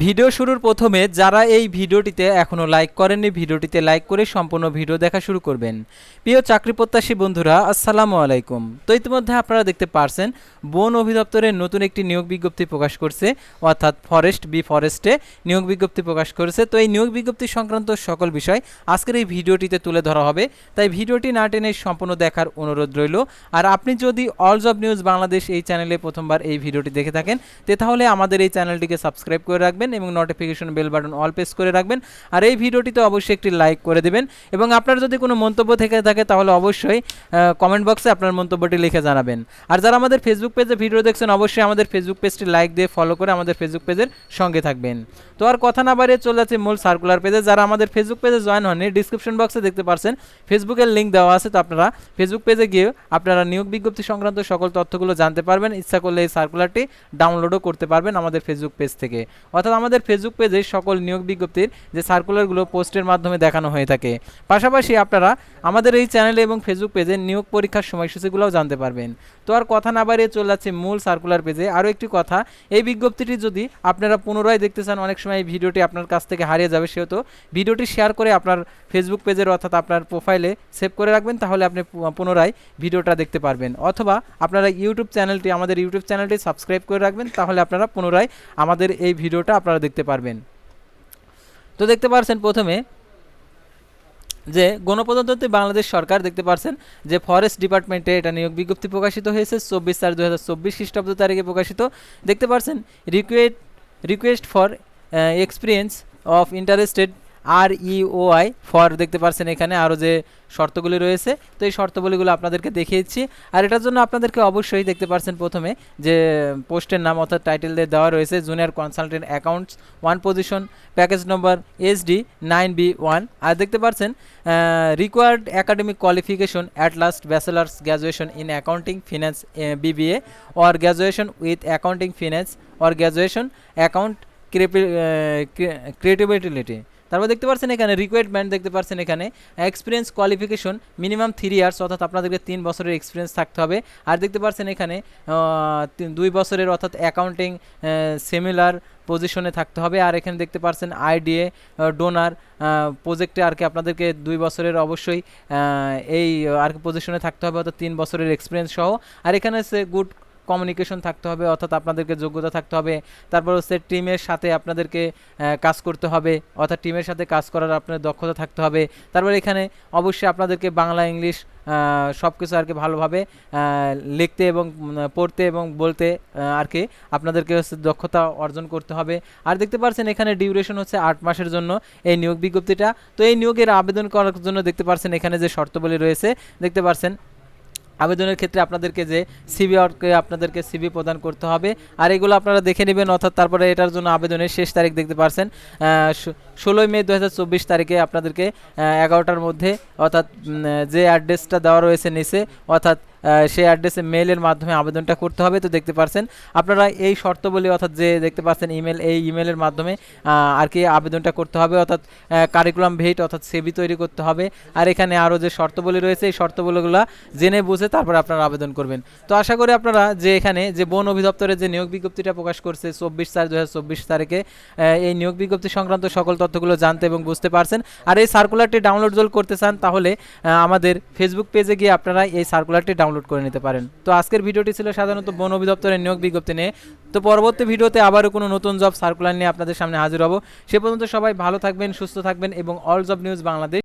Video শুরুর প্রথমে যারা এই ভিডিওটিতে এখনও লাইক করেননি, ভিডিওটিতে লাইক করে সম্পূর্ণ ভিডিও দেখা শুরু করবেন। প্রিয় চাকরি প্রত্যাশী বন্ধুরা, আসসালামু আলাইকুম। তো ইতিমধ্যে আপনারা দেখতে পারছেন, বন অধিদপ্তরের নতুন একটি নিয়োগ বিজ্ঞপ্তি প্রকাশ করছে, অর্থাৎ ফরেস্ট বি ফরেস্টে নিয়োগ বিজ্ঞপ্তি প্রকাশ করেছে। তো এই নিয়োগ বিজ্ঞপ্তি সংক্রান্ত সকল বিষয় আজকের এই ভিডিওটিতে তুলে ধরা হবে। তাই ভিডিওটি না টেনে সম্পূর্ণ দেখার অনুরোধ রইল। আর আপনি যদি অল জব নিউজ বাংলাদেশ এই চ্যানেলে প্রথমবার এই ভিডিওটি দেখে থাকেন, তে তাহলে আমাদের এই চ্যানেলটিকে সাবস্ক্রাইব করে রাখবেন। এবং notification bell button all press করে রাখবেন। আর এই ভিডিওটিতে অবশ্যই একটি লাইক করে দেবেন। এবং আপনার যদি কোনো মন্তব্য থেকে থাকে, তাহলে অবশ্যই কমেন্ট বক্সে আপনার মন্তব্যটি লিখে জানাবেন। আর যারা আমাদের ফেসবুক পেজে ভিডিও দেখছেন, অবশ্যই আমাদের ফেসবুক পেজটি লাইক দিয়ে ফলো করে আমাদের ফেসবুক পেজের সঙ্গে থাকবেন। তো আর কথা না বাড়িয়ে চলে যাচ্ছে মূল সার্কুলার পেজে যারা আমাদের ফেসবুক পেজে জয়েন হননি ডিসক্রিপশন বক্সে দেখতে পারছেন ফেসবুকের লিঙ্ক দেওয়া আছে। তো আপনারা ফেসবুক পেজে গিয়ে আপনারা নিয়োগ বিজ্ঞপ্তি সংক্রান্ত সকল তথ্যগুলো জানতে পারবেন। ইচ্ছা করলে এই সার্কুলারটি ডাউনলোডও করতে পারবেন আমাদের ফেসবুক পেজ থেকে। অর্থাৎ আমাদের ফেসবুক পেজে সকল নিয়োগ বিজ্ঞপ্তির যে সার্কুলারগুলো পোস্টের মাধ্যমে দেখানো হয়ে থাকে। পাশাপাশি আপনারা আমাদের এই চ্যানেলে এবং ফেসবুক পেজে নিয়োগ পরীক্ষার সময়সূচিগুলোও জানতে পারবেন। তো আর কথা না বাড়িয়ে চলে যাচ্ছে মূল সার্কুলার পেজে আরও একটি কথা, এই বিজ্ঞপ্তিটি যদি আপনারা পুনরায় দেখতে চান, অনেক সময় এই ভিডিওটি আপনার কাছ থেকে হারিয়ে যাবে, সেহেতু ভিডিওটি শেয়ার করে আপনার ফেসবুক পেজের অর্থাৎ আপনার প্রোফাইলে সেভ করে রাখবেন, তাহলে আপনি পুনরায় ভিডিওটা দেখতে পারবেন। অথবা আপনারা ইউটিউব চ্যানেলটি আমাদের ইউটিউব চ্যানেলটি সাবস্ক্রাইব করে রাখবেন, তাহলে আপনারা পুনরায় আমাদের এই ভিডিওটা আপনারা দেখতে পারবেন। তো দেখতে পারছেন প্রথমে যে গণপ্রজাতন্ত্রী বাংলাদেশ সরকার দেখতে পারছেন যে ফরেস্ট ডিপার্টমেন্টে এটা নিয়োগ বিজ্ঞপ্তি প্রকাশিত হয়েছে, চব্বিশ চার দু হাজার চব্বিশ খ্রিস্টাব্দ তারিখে প্রকাশিত। দেখতে পারছেন request request for experience of interested R EOI for দেখতে পারছেন এখানে আরও যে শর্তগুলি রয়েছে। তো এই শর্তগুলিগুলো আপনাদেরকে দেখিয়েছি। আর এটার জন্য আপনাদেরকে অবশ্যই দেখতে পারছেন প্রথমে যে পোস্টের নাম অর্থাৎ টাইটেল দিয়ে দেওয়া রয়েছে junior consultant accounts one position package number SD nine B one আর দেখতে পারছেন required academic qualification at last bachelors graduation in accounting finance BBA or graduation with accounting finance or graduation account creativity তারপর দেখতে পাচ্ছেন এখানে requirement দেখতে পাচ্ছেন এখানে। Experience qualification minimum three years অর্থাৎ আপনাদেরকে তিন বছরের এক্সপিরিয়েন্স থাকতে হবে। আর দেখতে পাচ্ছেন এখানে দুই বছরের অর্থাৎ অ্যাকাউন্টিং সিমিলার পজিশনে থাকতে হবে। আর এখানে দেখতে পাচ্ছেন আইডিএ ডোনার প্রজেক্টে আর কি আপনাদেরকে দুই বছরের অবশ্যই এই আর কি পজিশনে থাকতে হবে, অর্থাৎ তিন বছরের এক্সপিরিয়েন্স সহ। আর এখানে হচ্ছে গুড কমিউনিকেশন থাকতে হবে, অর্থাৎ আপনাদেরকে যোগ্যতা থাকতে হবে। তারপর হচ্ছে টিমের সাথে আপনাদেরকে কাজ করতে হবে, অর্থাৎ টিমের সাথে কাজ করার আপনার দক্ষতা থাকতে হবে। তারপর এখানে অবশ্যই আপনাদেরকে বাংলা, ইংলিশ সব কিছু আর কি ভালোভাবে লিখতে এবং পড়তে এবং বলতে আর কি আপনাদেরকে হচ্ছে দক্ষতা অর্জন করতে হবে। আর দেখতে পাচ্ছেন এখানে ডিউরেশন হচ্ছে আট মাসের জন্য এই নিয়োগ বিজ্ঞপ্তিটা। তো এই নিয়োগের আবেদন করার জন্য দেখতে পাচ্ছেন এখানে যে শর্তাবলী রয়েছে, দেখতে পাচ্ছেন আবেদনের ক্ষেত্রে আপনাদেরকে যে সিবি আপনাদেরকে সিবি প্রদান করতে হবে। আর এগুলো আপনারা দেখে নেবেন, অর্থাৎ তারপরে এটার জন্য আবেদনের শেষ তারিখ দেখতে পারছেন। ষোলোই মে দু হাজার চব্বিশ তারিখে আপনাদেরকে এগারোটার মধ্যে, অর্থাৎ যে অ্যাড্রেসটা দেওয়া রয়েছে নিচে, অর্থাৎ সেই অ্যাড্রেসে মেলের মাধ্যমে আবেদনটা করতে হবে। তো দেখতে পারছেন, আপনারা এই শর্তবলী অর্থাৎ যে দেখতে পাচ্ছেন ইমেল এই ইমেলের মাধ্যমে আর কি আবেদনটা করতে হবে। অর্থাৎ কারিকুলাম ভেট অর্থাৎ সেবি তৈরি করতে হবে। আর এখানে আরও যে শর্তবলী রয়েছে, এই শর্তবলীগুলো জেনে বুঝে তারপর আপনারা আবেদন করবেন। তো আশা করি আপনারা যে এখানে যে বন অধিদপ্তরের যে নিয়োগ বিজ্ঞপ্তিটা প্রকাশ করছে, চব্বিশ চার দু তারিখে এই নিয়োগ বিজ্ঞপ্তি সংক্রান্ত সকল তথ্যগুলো জানতে এবং বুঝতে পারছেন। আর এই সার্কুলারটি ডাউনলোড করতে চান, তাহলে আমাদের ফেসবুক পেজে গিয়ে আপনারা এই সার্কুলারটি ডাউনলোড করে নিতে পারেন। তো আজকের ভিডিওটি ছিল সাধারণত বন অধিদপ্তরের নিয়োগ বিজ্ঞপ্তি নিয়ে। তো পরবর্তী ভিডিওতে আবারও কোনো নতুন জব সার্কুলার নিয়ে আপনাদের সামনে হাজির হব। সে পর্যন্ত সবাই ভালো থাকবেন, সুস্থ থাকবেন এবং অল জব নিউজ বাংলাদেশ।